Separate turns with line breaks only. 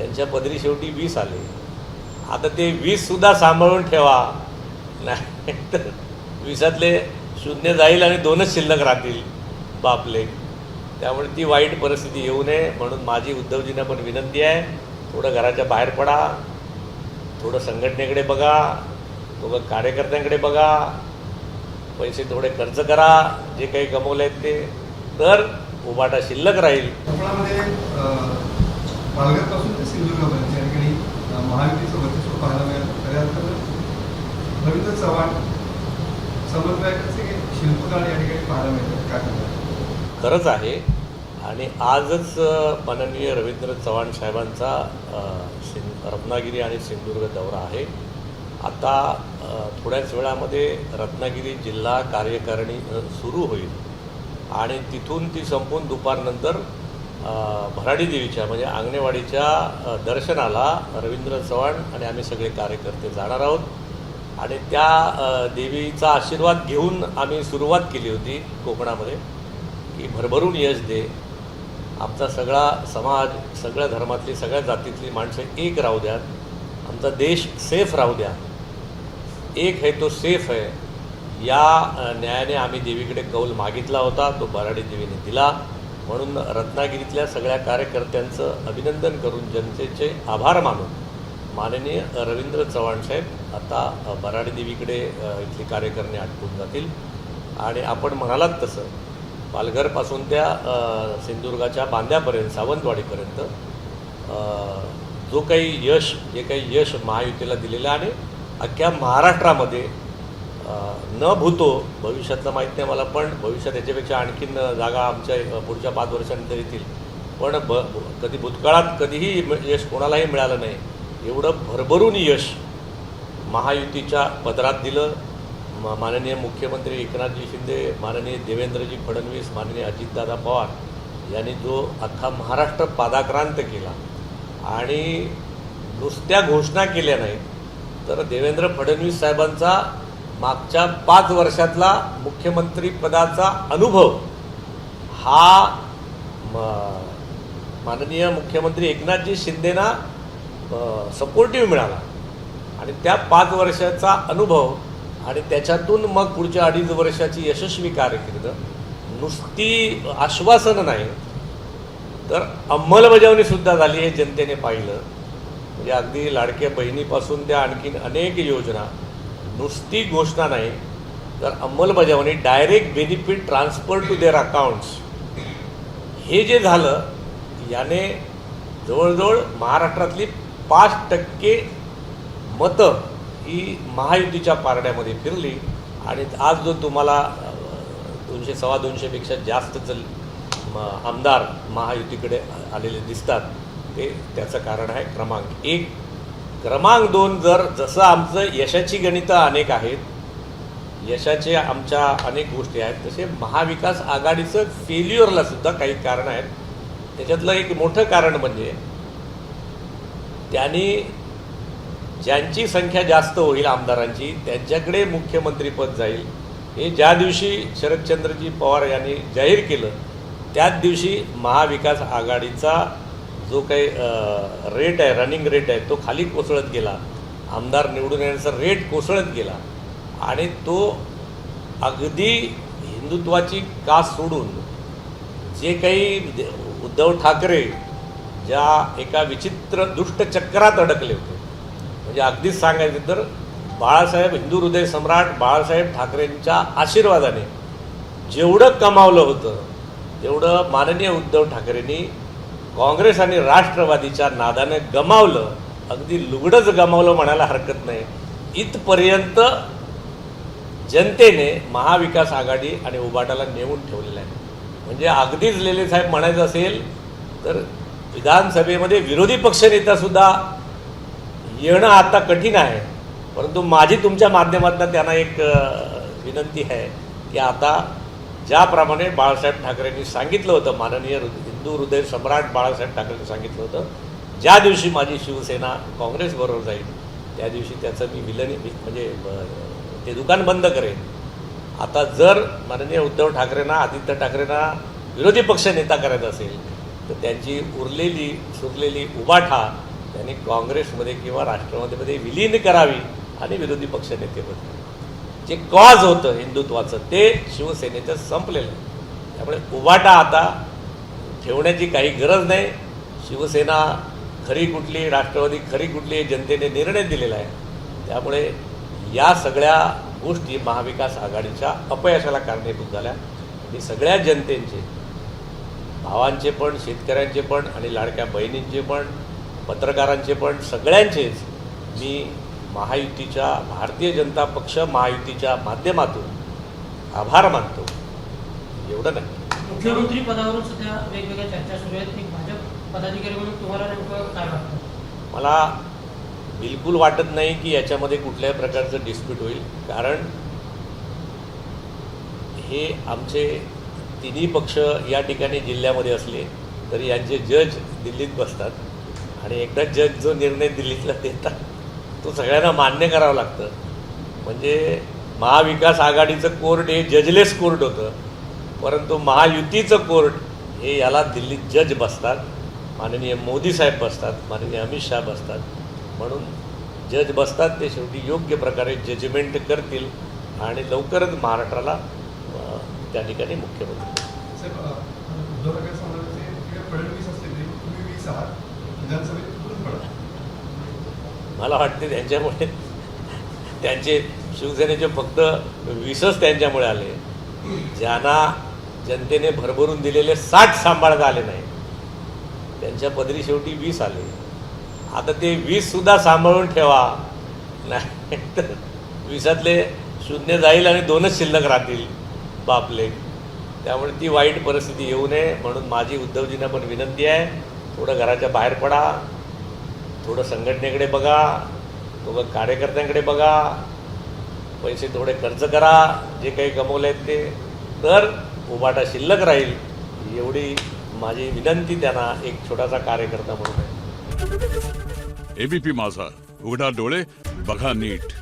त्यांच्या पदरी शेवटी वीस आले. आता ते वीससुद्धा सांभाळून ठेवा. नाही तर वीसातले शून्य जाईल आणि दोनच शिल्लक राहतील बापले. त्यामुळे ती वाईट परिस्थिती येऊ नये म्हणून माझी उद्धवजींना पण विनंती आहे. थोडं घराच्या बाहेर पडा. थोडं संघटनेकडे बघा. थोडं कार्यकर्त्यांकडे बघा. पैसे थोडे खर्च करा. जे काही कमवले आहेत ते. तर उबाटा शिल्लक राहील.
पालघरपासून ते सिंधुदुर्गपर्यंत. या ठिकाणी महायुतीचं वर्चस्व पाहायला मिळालं. खऱ्या अर्थानं रवींद्र चव्हाण समन्वयकाचे शिल्पकार या ठिकाणी पाहायला मिळतात. काय करतात
खरंच आहे. आणि आजच माननीय रवींद्र चव्हाण साहेबांचा सिं रत्नागिरी आणि सिंधुदुर्ग दौरा आहे. आता थोड्याच वेळामध्ये रत्नागिरी जिल्हा कार्यकारिणी सुरू होईल. आणि तिथून ती संपून दुपारनंतर भराडी देवीच्या म्हणजे आंगणेवाडीच्या दर्शनाला रवींद्र चव्हाण आणि आम्ही सगळे कार्यकर्ते जाणार आहोत. आणि त्या देवीचा आशीर्वाद घेऊन आम्ही सुरुवात केली होती कोकणामध्ये की भरभरून यश दे. आमचा सगळा समाज सगळ्या धर्मातली सगळ्या जातीतली माणसं एक राहू द्यात. आमचा देश सेफ राहू द्या. एक है तो सेफ आहे या न्यायाने आम्ही देवीकडे कौल मागितला होता तो बराडी देवीने दिला. म्हणून रत्नागिरीतल्या सगळ्या कार्यकर्त्यांचं अभिनंदन करून जनतेचे आभार मानून माननीय रवींद्र चव्हाण साहेब आता अ, बराडी देवीकडे इथली कार्यकर्णी आटपून जातील. आणि आपण म्हणालात तसं पालघरपासून त्या सिंधुदुर्गाच्या बांध्यापर्यंत सावंतवाडीपर्यंत जो काही यश जे काही यश महायुतीला दिलेलं आहे आणि अख्ख्या महाराष्ट्रामध्ये न भूतो भविष्यातलं माहीत नाही मला पण भविष्यात याच्यापेक्षा आणखीन जागा आमच्या पुढच्या पाच वर्षानंतर येतील. पण ब कधी भूतकाळात कधीही यश कोणालाही मिळालं नाही. एवढं भरभरून यश महायुतीच्या पदरात दिलं. म- माननीय मुख्यमंत्री एकनाथजी शिंदे माननीय देवेंद्रजी फडणवीस माननीय अजितदादा पवार यांनी जो अख्खा महाराष्ट्र पादाक्रांत केला आणि नुसत्या घोषणा केल्या नाहीत तर देवेंद्र फडणवीस साहेबांचा मागच्या पाच वर्षातला मुख्यमंत्री पदाचा अनुभव हा माननीय मुख्यमंत्री एकनाथजी शिंदेना सपोर्टिव्ह मिळाला. आणि त्या पाच वर्षाचा अनुभव आणि त्याच्यातून मग पुढच्या अडीच वर्षाची यशस्वी कार्यकिर्द नुसती आश्वासनं नाही तर अंमलबजावणीसुद्धा झाली हे जनतेने पाहिलं. म्हणजे अगदी लाडक्या बहिणीपासून त्या आणखीन अनेक योजना नुसती घोषणा नाही तर अंमलबजावणी direct benefit transfer to their accounts हे जे झालं याने जवळजवळ महाराष्ट्रातली पाच टक्के मतं ही महायुतीच्या पारड्यामध्ये फिरली. आणि आज जो तुम्हाला दोनशे सव्वा दोनशेपेक्षा जास्त चल म- आमदार महायुतीकडे आलेले दिसतात ते त्याचं कारण आहे क्रमांक एक. क्रमांक दोन जर जसं आमचं यशाची गणितं अनेक आहेत यशाचे आमच्या अनेक गोष्टी आहेत तसे महाविकास आघाडीचं फेल्युअरला सुद्धा काही कारण आहेत. त्याच्यातलं एक मोठं कारण म्हणजे त्यांनी ज्यांची संख्या जास्त होईल आमदारांची त्यांच्याकडे मुख्यमंत्रीपद जाईल. हे ज्या दिवशी शरदचंद्रजी पवार यांनी जाहीर केलं त्याच दिवशी महाविकास आघाडीचा जो काही रेट आहे रनिंग रेट आहे तो खाली कोसळत गेला. आमदार निवडून येण्याचा रेट कोसळत गेला. आणि तो अगदी हिंदुत्वाची कास सोडून जे काही उद्धव ठाकरे ज्या एका विचित्र दुष्ट चक्रात अडकले होते. म्हणजे अगदीच सांगायचं तर बाळासाहेब हिंदू हृदय सम्राट बाळासाहेब ठाकरेंच्या आशीर्वादाने जेवढं कमावलं होतं तेवढं माननीय उद्धव ठाकरेंनी काँग्रेस आणि राष्ट्रवादीच्या नादाने गमावलं अगदी लुगडंच गमावलं म्हणायला हरकत नाही. इथपर्यंत जनतेने महाविकास आघाडी आणि उबाटाला नेऊन ठेवलेलं आहे. म्हणजे अगदीच लेले साहेब म्हणायचं असेल तर विधानसभेमध्ये विरोधी पक्षनेतासुद्धा येणं आता कठीण आहे. परंतु माझी तुमच्या माध्यमातून त्यांना एक विनंती आहे की आता ज्याप्रमाणे बाळासाहेब ठाकरेंनी सांगितलं होतं माननीय हिंदू हृदय सम्राट बाळासाहेब ठाकरेंनी सांगितलं होतं ज्या दिवशी माझी शिवसेना काँग्रेसबरोबर जाईल त्या दिवशी त्याचं मी विलनी म्हणजे ते दुकान बंद करेन. आता जर माननीय उद्धव ठाकरेंना आदित्य ठाकरेंना विरोधी पक्ष नेता करायचा असेल तर त्यांची उरलेली सुरलेली उबाठा त्यांनी काँग्रेसमध्ये किंवा राष्ट्रवादीमध्ये विलीन करावी आणि विरोधी पक्षनेतेपद जे कॉज होतं हिंदुत्वाचं ते शिवसेनेचं संपलेलं त्यामुळे उभाटा आता ठेवण्याची काही गरज नाही. शिवसेना खरी कुठली राष्ट्रवादी खरी कुठली जनतेने निर्णय दिलेला आहे. त्यामुळे या सगळ्या गोष्टी महाविकास आघाडीच्या अपयशाला कारणीभूत झाल्या. आणि सगळ्या जनतेचे भावांचे पण शेतकऱ्यांचे पण आणि लाडक्या बहिणींचे पण पत्रकारांचे पण सगळ्यांचेच मी महायुतीच्या भारतीय जनता पक्ष महायुतीच्या माध्यमातून आभार मानतो. एवढं नाही
मुख्यमंत्री पदावरून सध्या वेगवेगळ्या चर्चा सुरू आहेत. की भाजप पदाधिकारी म्हणून तुम्हाला नेमकं काय वाटतं?
मला बिलकुल वाटत नाही की याच्यामध्ये कुठल्याही प्रकारचं डिस्प्यूट होईल. कारण हे आमचे तिन्ही पक्ष या ठिकाणी जिल्ह्यामध्ये असले तरी यांचे जज दिल्लीत बसतात. आणि एकदा जज जो निर्णय दिल्लीतला देतात तो सगळ्यांना मान्य करावं लागतं. म्हणजे महाविकास आघाडीचं कोर्ट हे जजलेस कोर्ट होतं. परंतु महायुतीचं कोर्ट हे याला दिल्लीत जज बसतात. माननीय मोदी साहेब बसतात माननीय अमित शहा बसतात. म्हणून जज बसतात ते शेवटी योग्य प्रकारे जजमेंट करतील आणि लवकरच महाराष्ट्राला त्या ठिकाणी मुख्यमंत्री मला वाटते त्यांच्यामुळे त्यांचे शिवसेनेचे फक्त वीसच त्यांच्यामुळे आले. ज्यांना जनतेने भरभरून दिलेले साठ सांभाळता आले नाही. त्यांच्या पदरी शेवटी वीस आले. आता ते वीससुद्धा सांभाळून ठेवा. नाही तर वीसातले शून्य जाईल आणि दोनच शिल्लक राहतील. बापले. त्यामुळे ती वाईट परिस्थिती येऊ नये म्हणून माझी उद्धवजींना पण विनंती आहे. थोडं घराच्या बाहेर पडा. थोडं संघटनेकडे बघा. थोडं कार्यकर्त्यांकडे बघा. पैसे थोडे खर्च करा. जे काही कमवले आहेत ते. तर उबाटा शिल्लक राहील एवढी माझी विनंती त्यांना एक छोटासा कार्यकर्ता म्हणून
एबीपी माझा उघडा डोळे बघा नीट.